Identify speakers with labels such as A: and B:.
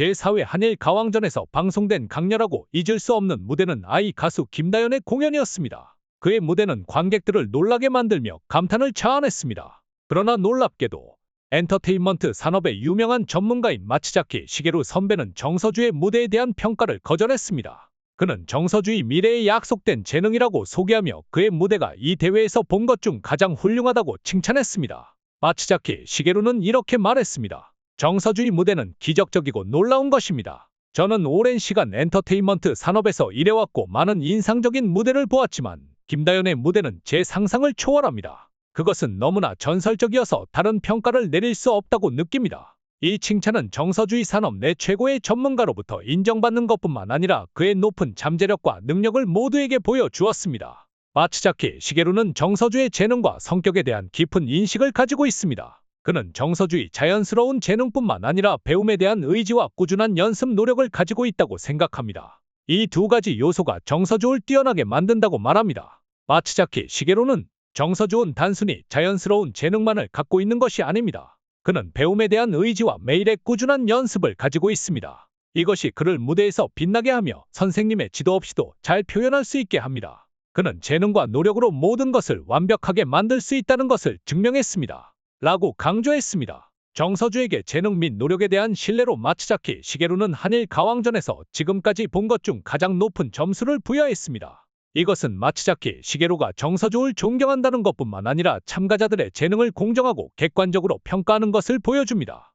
A: 제4회 한일 가왕전에서 방송된 강렬하고 잊을 수 없는 무대는 아이 가수 김다연의 공연이었습니다. 그의 무대는 관객들을 놀라게 만들며 감탄을 자아냈습니다. 그러나 놀랍게도 엔터테인먼트 산업의 유명한 전문가인 마치자키 시게루 선배는 정서주의 무대에 대한 평가를 거절했습니다. 그는 정서주의 미래에 약속된 재능이라고 소개하며 그의 무대가 이 대회에서 본 것 중 가장 훌륭하다고 칭찬했습니다. 마치자키 시게루는 이렇게 말했습니다. 정서주의 무대는 기적적이고 놀라운 것입니다. 저는 오랜 시간 엔터테인먼트 산업에서 일해왔고 많은 인상적인 무대를 보았지만 김다연의 무대는 제 상상을 초월합니다. 그것은 너무나 전설적이어서 다른 평가를 내릴 수 없다고 느낍니다. 이 칭찬은 정서주의 산업 내 최고의 전문가로부터 인정받는 것뿐만 아니라 그의 높은 잠재력과 능력을 모두에게 보여주었습니다. 마츠자키 시게루는 정서주의 재능과 성격에 대한 깊은 인식을 가지고 있습니다. 그는 정서주의 자연스러운 재능뿐만 아니라 배움에 대한 의지와 꾸준한 연습 노력을 가지고 있다고 생각합니다. 이 두 가지 요소가 정서주를 뛰어나게 만든다고 말합니다. 마츠자키 시게루는 정서주은 단순히 자연스러운 재능만을 갖고 있는 것이 아닙니다. 그는 배움에 대한 의지와 매일의 꾸준한 연습을 가지고 있습니다. 이것이 그를 무대에서 빛나게 하며 선생님의 지도 없이도 잘 표현할 수 있게 합니다. 그는 재능과 노력으로 모든 것을 완벽하게 만들 수 있다는 것을 증명했습니다. 라고 강조했습니다. 정서주에게 재능 및 노력에 대한 신뢰로 마츠자키 시게루는 한일 가왕전에서 지금까지 본 것 중 가장 높은 점수를 부여했습니다. 이것은 마츠자키 시게루가 정서주를 존경한다는 것뿐만 아니라 참가자들의 재능을 공정하고 객관적으로 평가하는 것을 보여줍니다.